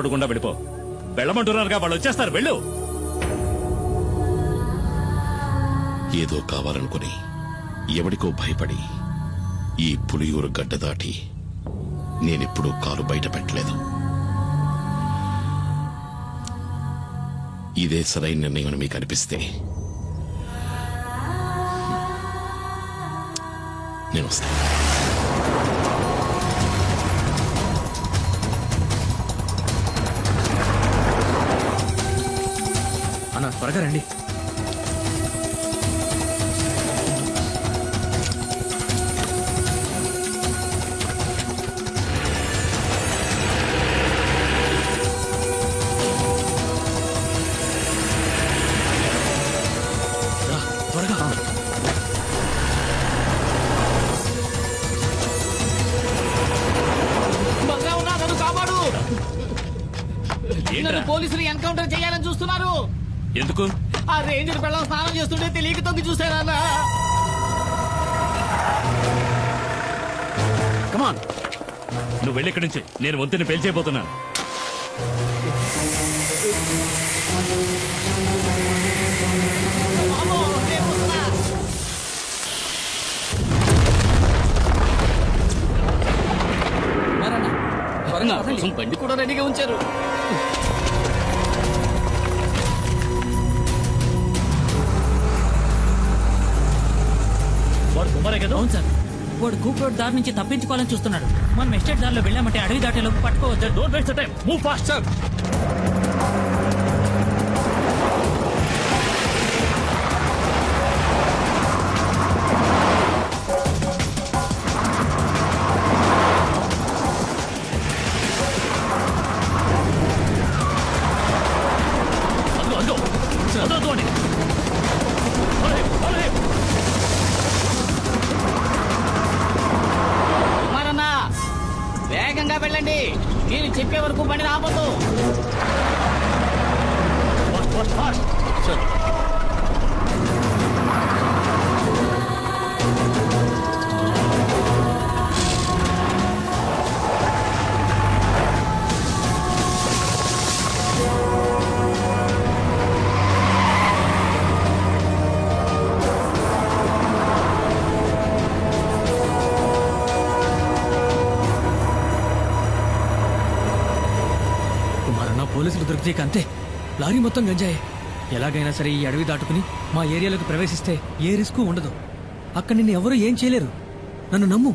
Road గుండా వెళ్ళిపో. వెళ్ళమంటున్నారుగా వాళ్ళు వచ్చేస్తారు వెళ్ళు. ఏదో కావాలనుకుని ఎవడికో భయపడి ఈ పులియూరు గడ్డ దాటి నేనెప్పుడూ కాలు బయట పెట్టలేదు. ఇదే సరైన నిర్ణయం మీకు అనిపిస్తే నేను వస్తాను. త్వరగా రండి. పోలీసులు ఎన్కౌంటర్ చూస్తున్నారు ఎందుకు? ఆ రేంజర్ పిల్లలు స్నానం చేస్తుంటే తెలియక తొంగి చూసానన్నా కమాన్ నువ్వు వెళ్ళి ఇక్కడి నుంచి. నేను వంతుని పేల్చేయబోతున్నాను బండి కూడా రెడీగా ఉంచారు. అవును సార్. వాడు కూప్ రోడ్ దారి నుంచి తప్పించుకోవాలని చూస్తున్నాడు. మనం ఎస్టేట్ దారిలో వెళ్ళామంటే అడవి దాటేలోపు పట్టుకోవచ్చు చెప్పే వరకు బండి ఆపొద్దు. పోలీసులు అంతే లారీ మొత్తం గంజాయే. ఎలాగైనా సరే ఈ అడవి దాటుకుని మా ఏరియాలోకి ప్రవేశిస్తే ఏ రిస్కు ఉండదు. అక్కడ నిన్ను ఎవరూ ఏం చేయలేరు. నన్ను నమ్ము.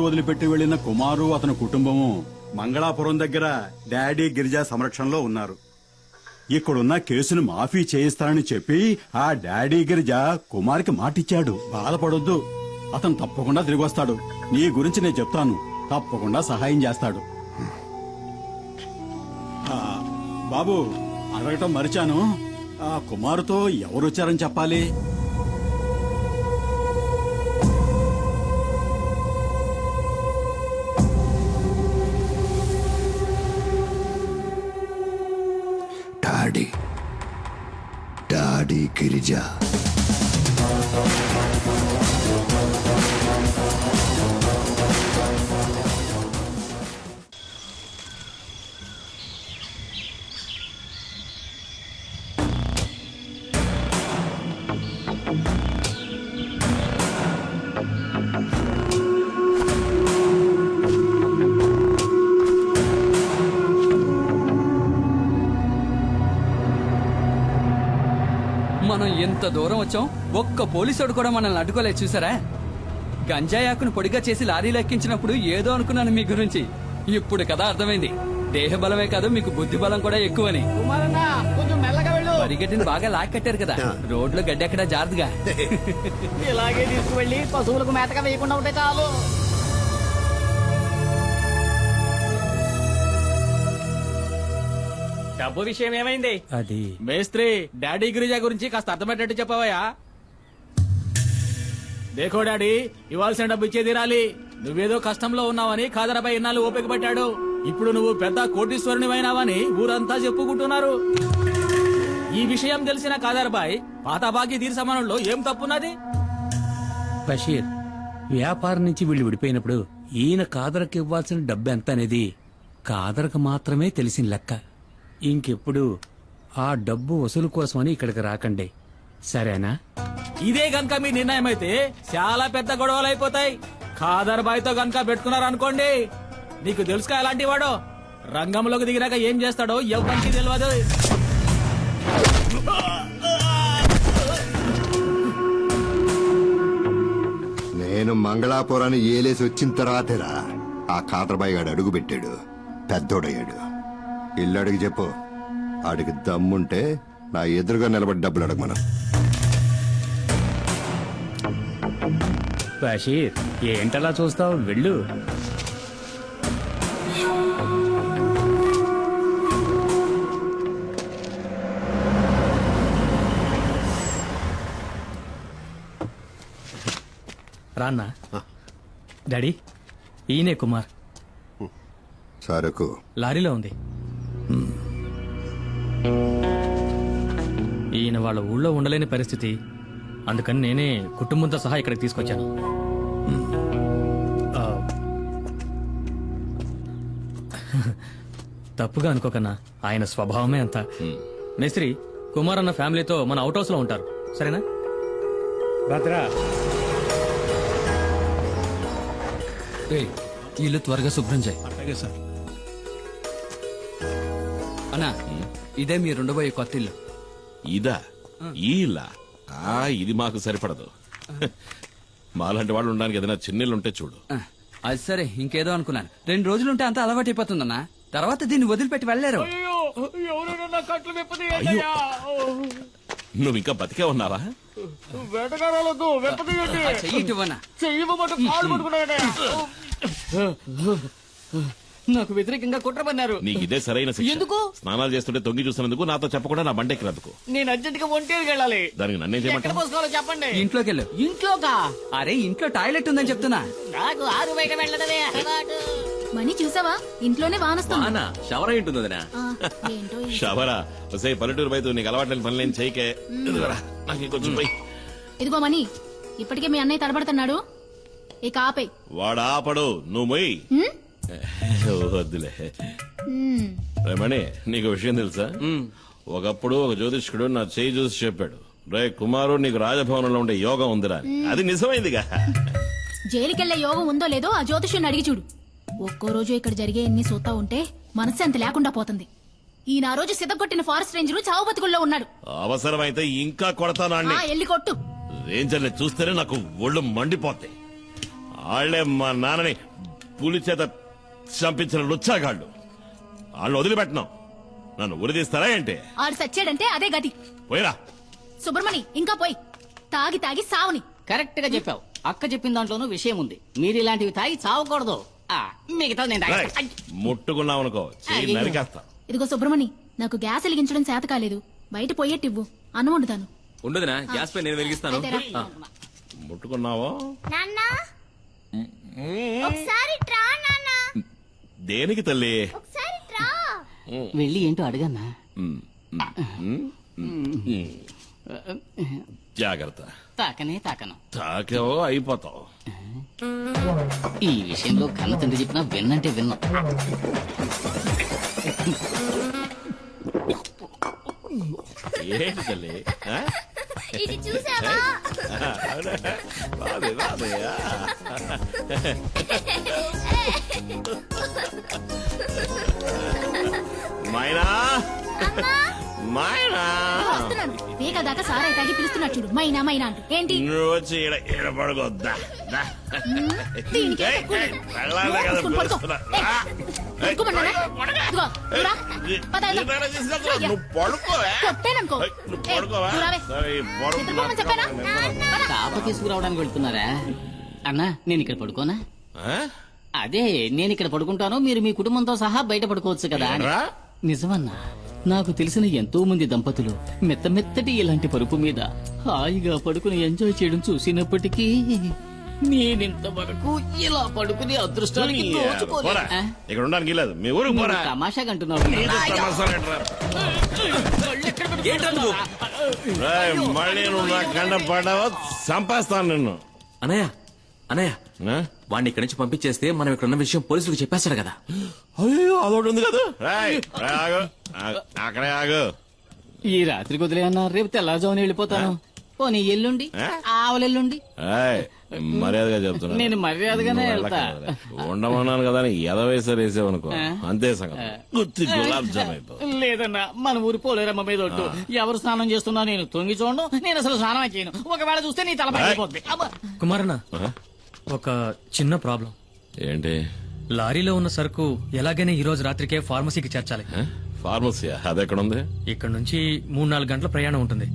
రోజు వదిలిపెట్టి వెళ్ళిన కుమారు అతని కుటుంబము మంగళాపురం దగ్గర డాడీ గిరిజా సంరక్షణలో ఉన్నారు. ఇక్కడున్న కేసును మాఫీ చేయిస్తానని చెప్పి ఆ డాడీ గిరిజ కుమార్కి మాటిచ్చాడు. బాధపడొద్దు. అతను తప్పకుండా తిరిగి వస్తాడు నీ గురించి నేను చెప్తాను. తప్పకుండా సహాయం చేస్తాడు. బాబు అడగటం మరిచాను. ఆ కుమారుతో ఎవరొచ్చారని చెప్పాలి? డాడీ డాడీ గిరిజ ఇంత దూరం వచ్చాం? ఒక్క పోలీసుడు కూడా మనల్ని అడ్డుకోలేదు చూసారా? గంజాయి ఆకును పొడిగా చేసి లారీలో ఎక్కించినప్పుడు ఏదో అనుకున్నాను మీ గురించి. ఇప్పుడు కదా అర్థమైంది. దేహ బలమే కాదు మీకు బుద్ధి బలం కూడా ఎక్కువని. కుమారన్న కొంచెం మెల్లగా వెళ్ళు. పరిగెట్టిని బాగా లాక్ కట్టారు కదా. రోడ్లో గడ్డెక్కడ జారుదుగా. ఇలాగే తీసుకువెళ్ళి పశువులకు మేతగా వేయకుండా ఉంటే చాలు. డబ్బు విషయం ఏమైంది? అది. మేస్త్రి డాడీ గిరిజా గురించి కాస్త అర్థమయ్యేటట్టు చెప్పవయ్యా. దేకో డాడీ ఇవ్వాల్సిన డబ్బు ఇచ్చే తీరాలి నువ్వేదో కష్టంలో ఉన్నావని ఖాదరపై ఇన్నాళ్ళు ఓపిక పట్టాడు. ఇప్పుడు నువ్వు పెద్ద కోటీశ్వరుని అయినావని ఊరంతా చెప్పుకుంటున్నారు. ఈ విషయం తెలిసిన కాదర్బాయ్ పాత బాకీ తీరు సమానంలో ఏం తప్పున్నది? బషీర్ వ్యాపారం నుంచి వీళ్ళు విడిపోయినప్పుడు ఈయన కాదరకు ఇవ్వాల్సిన డబ్బు ఎంత అనేది కాదరకు మాత్రమే తెలిసిన లెక్క. ఇంకెప్పుడు ఆ డబ్బు వసూలు కోసమని ఇక్కడికి రాకండి. సరేనా? ఇదే గనక మీ నిర్ణయం అయితే చాలా పెద్ద గొడవలు అయిపోతాయి. ఖాదర్ బాయ్తో గనక పెట్టుకున్నారు అనుకోండి నీకు తెలుసుగా ఎలాంటి వాడో? రంగంలోకి దిగినాక ఏం చేస్తాడో ఎవరికి తెలియదు. నేను మంగళాపురాన్ని ఏలేసి వచ్చిన తర్వాతేరా ఆ కాతరబాయి గాడు అడుగు పెట్టాడు పెద్దోడయ్యాడు. ఇల్లు అడిగి చెప్పు. ఆడికి దమ్ముంటే నా ఎదురుగా నిలబడి డబ్బులు అడగమను. బషీర్ ఏంటలా చూస్తావు? వెళ్ళు. రాన్నా. డాడీ ఈయనే కుమార్. సరుకు లారీలో ఉంది. ఈయన వాళ్ళ ఊళ్ళో ఉండలేని పరిస్థితి. అందుకని నేనే కుటుంబంతో సహా ఇక్కడికి తీసుకొచ్చాను. తప్పుగా అనుకోకన్నా ఆయన స్వభావమే అంత. మేస్త్రి కుమార్ అన్న ఫ్యామిలీతో మన అవుట్ హౌస్లో ఉంటారు. సరేనా? భద్రా. ఇల్లు త్వరగా శుభ్రం చేయి. అన్నా ఇదే మీరు ఉండబోయే కొత్త ఇల్లు. ఇదా? ఈ ఇల్లా? ఆ ఇది మాకు సరిపడదు. మాలాంటి వాళ్ళు ఉండడానికి ఏదైనా చిన్నీళ్ళు ఉంటే చూడు. ఆ, అది సరే ఇంకేదో అనుకున్నాను. రెండు రోజులుంటే అంత అలవాటు అయిపోతుందన్నా. తర్వాత దీన్ని వదిలిపెట్టి వెళ్ళలేరు. కట్లు విప్పది నువ్వు ఇంకా బతికే ఉన్నావా? చెయ్యి కాళ్ళు నాకు వ్యతిరేకంగా కుట్ర పన్నారు నీకు ఇదే సరైన శిక్ష. ఎందుకు? స్నానాలు చేస్తుంటే తొంగి చూసినందుకు నాతో చెప్పకుండా నా బండెక్కినందుకు నేను అర్జెంట్గా ఒంటేరుకి వెళ్ళాలి. దానికి నన్నేం ఎక్కడ చేయమంటావు పోసుకోవాలో చెప్పండి. ఇంట్లోకి వెళ్ళు ఇంట్లోకా? అరే ఇంట్లో టాయిలెట్ ఉందని చెప్తున్నా. నాకు ఆరు బయట వెళ్ళడమే అలవాటు. మనీ చూసావా? ఇంట్లోనే వానొస్తుంది షవర్ ఏంటుంది వదినా? ఆ, ఏంటో ఈ- షవరా? వసే పల్లెటూరు బయట నీకు అలవాట్లేని పనులేం చేయకే. ఇదిగోరా, నాకు ఇంకొంచెం పోయి. ఇదిగో మనీ ఇప్పటికే మీ అన్నయ్య తడబడుతున్నాడు. ఇక ఆపే వాడు ఆపడు నువ్వు మొయ్ వద్దులే. రేమణి నీకు విషయం తెలుసా? ఒకప్పుడు ఒక జ్యోతిష్కుడు నా చేయి చూసి చెప్పాడు రే కుమారు నీకు రాజభవనంలో ఉండే యోగం ఉందిరా. అని. అది నిజమైందిగా. జైలుకెళ్ళే యోగం ఉందో లేదో ఆ జ్యోతిష్యుని అడిగి చూడు. ఒక్కో రోజు ఇక్కడ జరిగే ఎన్ని సూతా ఉంటే మనశ్శాంతి లేకుండా పోతుంది. ఈయన ఆ రోజు సిద్ధగొట్టిన ఫారెస్ట్ రేంజర్ చావు బతుకుల్లో ఉన్నాడు. అవసరమైతే ఇంకా కొడతానాన్ని ఆ ఎల్లి కొట్టు. రేంజర్ని చూస్తేనే నాకు ఒళ్ళు మండిపోతాయి. ఆళ్ళే మా నాన్నని పులి చేత చంపించిన లుచ్చాగాళ్ళు. వాళ్ళని వదిలిపెట్టినాం. నన్ను ఉరిదీస్తారా ఏంటి? ఆడు సచ్చాడంటే అదే గతి పోయిరా. సుబ్రమణి ఇంకా పోయి. తాగి తాగి సావని. కరెక్ట్గా చెప్పావు. అక్క చెప్పిన దాంట్లోనూ విషయం ఉంది. మీరు ఇలాంటివి తాగి చావకూడదు ఆ, మిగతా నేను తాగి- ముట్టుకున్నావు అనుకో చెయ్యి అయ్యో. నరికేస్తా. ఇదిగో సుబ్రమణి నాకు గ్యాస్ వెలిగించడం చేత కాలేదు. బయట పోయేట్టివ్వు అన్నం వండుతాను. ఉండదునా? గ్యాస్ పై నేను వెలిగిస్తాను. అయితే రా. ముట్టుకున్నావో? నాన్నా? దేనికి తల్లి? వెళ్ళి ఏంటో అడగన్నా. జాగ్రత్త. తాకనే తాకను. తాకేవో అయిపోతావు. ఈ విషయంలో కన్న తండ్రి చెప్పినా విన్నంటే విన్నా. ఏంటి తల్లి? ఇది చూసావా బాగుంది. ఆ. మైనా మైనా వస్తున్నాను వేగ దాకా సారాయి తాగి పిలుస్తున్నాడు చూడు మైనా మైనా అంటూ ఏంటి నువ్వు వచ్చి ఈడ ఈడ పడుకోద్దా దా. దీనికి ఏయ్, ఏయ్. వెళ్ళాలి కదా. పిలుస్తున్నా. రా. తాప తీసుకురావడానికి వెళ్తున్నారా? అన్నా నేను ఇక్కడ పడుకోనా? ఆ? అదే నేను ఇక్కడ పడుకుంటాను మీరు మీ కుటుంబంతో సహా బయట పడుకోవచ్చు కదా? నిజమన్నా నాకు తెలిసిన ఎంతో మంది దంపతులు మెత్త మెత్తటి ఇలాంటి పరుపు మీద హాయిగా పడుకుని ఎంజాయ్ చేయడం చూసినప్పటికీ నేనింతవరకు ఇలా పడుకుని అదృష్టానికి. ఆ? ఇక్కడ ఉండడానికి లేదు మీ ఊరికి నువ్వు పోరా. తమాషాగా అంటున్నావు? రేయ్, మళ్ళీ నువ్వు నా కండ పడ్డావా చంపేస్తాను నిన్ను. అనయ్య అనయ్య. ఆ? వాడిని ఇక్కడి నుంచి పంపించేస్తే మనం ఇక్కడ ఉన్న విషయం పోలీసులకు చెప్పేస్తాడు కదా. అయ్యో అదొకటి ఉంది కదా. రేయ్, రేయ్, ఆగు. ఆగు. అక్కడే ఆగు. ఈ రాత్రికి వదిలేయన్నా రేపు తెల్లారుజామున వెళ్ళిపోతాను. పోనీ ఎల్లుండి? ఆ? ఆవలెల్లుండి? మర్యాదగా చెప్తున్నా. నేను మర్యాదగానే వెళ్తా. ఉండమన్నాను కదా అని ఎదవేసారు వేసావనుకో? అంతే సంగతి. గుత్తి గులాబ్ జామ్ అయిపోతుంది లేదన్నా మన ఊరి పోలేరమ్మ మీద ఒట్టు. ఎవరు స్నానం చేస్తున్నా నేను తొంగి చూడను నేను అసలు స్నానం చేయను. ఒకవేళ చూస్తే నీ తల. కుమారన్న? ఒక చిన్న ప్రాబ్లం. ఏంటి? లారీలో ఉన్న సరుకు ఎలాగైనా ఈ రోజు రాత్రికే ఫార్మసీకి చేర్చాలి. ఆ? ఫార్మసీయా? అది ఎక్కడ ఉంది ఇక్కడ నుంచి మూడు నాలుగు గంటల ప్రయాణం ఉంటుంది.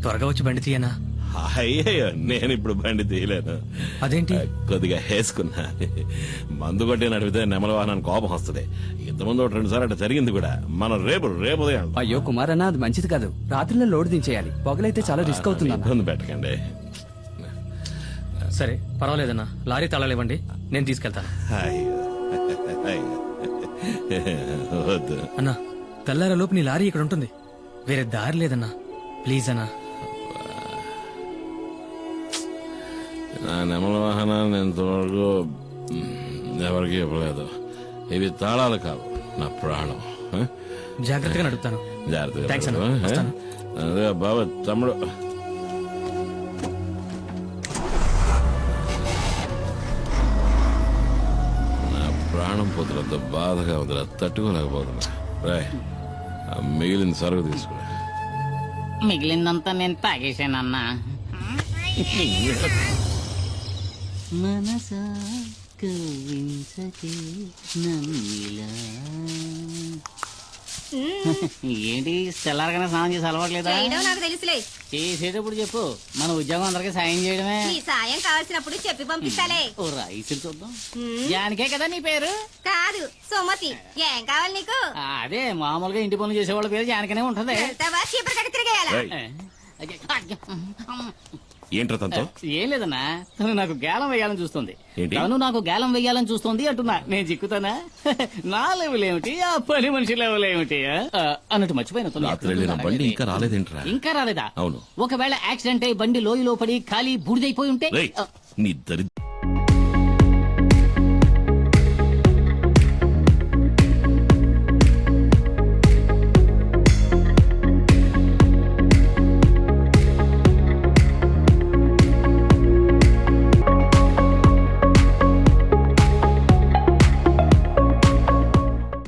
త్వరగా వచ్చి బండి తీయనా? అయ్యయ్యో నేను ఇప్పుడు బండి తీయలేను. అదేంటి? కొద్దిగా వేసుకున్నా. మందు కొట్టి నడిపితే నెమల వాహనానికి కోపం వస్తుంది. ఇంతకుముందు ఒకటి రెండు సార్లు అట్లా జరిగింది కూడా. మనం రేపు రేపు ఉదయం. అయ్యో కుమార్ అన్న అది మంచిది కాదు. రాత్రిలో లోడ్ దించేయాలి. పొగలైతే చాలా రిస్క్ అవుతుంది అన్న. ఇబ్బంది పెట్టకండి. సరే పర్వాలేదన్నా. లారీ తాళాలు ఇవ్వండి నేను తీసుకెళ్తాను. అయ్యో. అయ్యో. అన్నా తెల్లార లోపు నీ లారీ ఇక్కడ ఉంటుంది. వేరే దారి లేదన్నా. ప్లీజ్ అన్నా. నా నెమల వాహనాన్ని ఇంతవరకు ఎవరికి ఇవ్వలేదు. ఇవి తాళాలు కావు నా ప్రాణం? జాగ్రత్తగా నడుపుతాను. జాగ్రత్తగా. అదే బాబా తమ్ముడు. నా ప్రాణం పొద్దులతో బాధగా వదిలే తట్టుకోలేకపోతున్నా. రాయ్ ఆ మిగిలిన సరుకు తీసుకురా. మిగిలిందంతా నేను తాగేశానన్నా. మనసా కవ్వించకే. ఏంటి తెల్లారగానే స్నానం చేసి అలవాట్లేదా చేయడం నాకు తెలుసులే. చేసేటప్పుడు చెప్పు మన ఉద్యోగం అందరికి సాయం చేయడమే. సాయం కావాల్సినప్పుడు చెప్పి పంపిస్తాలే. ఓ రైస్ చూద్దాం. జానికే కదా నీ పేరు? కాదు సుమతి. ఏం కావాలి నీకు? అదే మామూలుగా ఇంటి పనులు చేసేవాళ్ళ పేరు జానికనే ఉంటది. చీపురు కట్టి తిరిగేయాలా? ఏంట్రా తనతో? ఏం లేదన్నా తను నాకు గేలం వేయాలని చూస్తుంది. ఏంటి? తను నాకు గేలం వేయాలని చూస్తుంది అంటున్నా. నేను చిక్కుతానా? నా లెవెల్ ఏమిటి? ఆ పని మనిషి లెవెల్ ఏమిటి? ఆ, అన్నట్టు మర్చిపోయిన తను. రాత్రి వెళ్ళిన బండి ఇంకా రాలేదేంట్రా? ఇంకా రాలేదా? అవును. ఒకవేళ యాక్సిడెంట్ అయి బండి లోయలో పడి ఖాళీ బూడిదైపోయి ఉంటే రేయ్, నీ దరిద్ర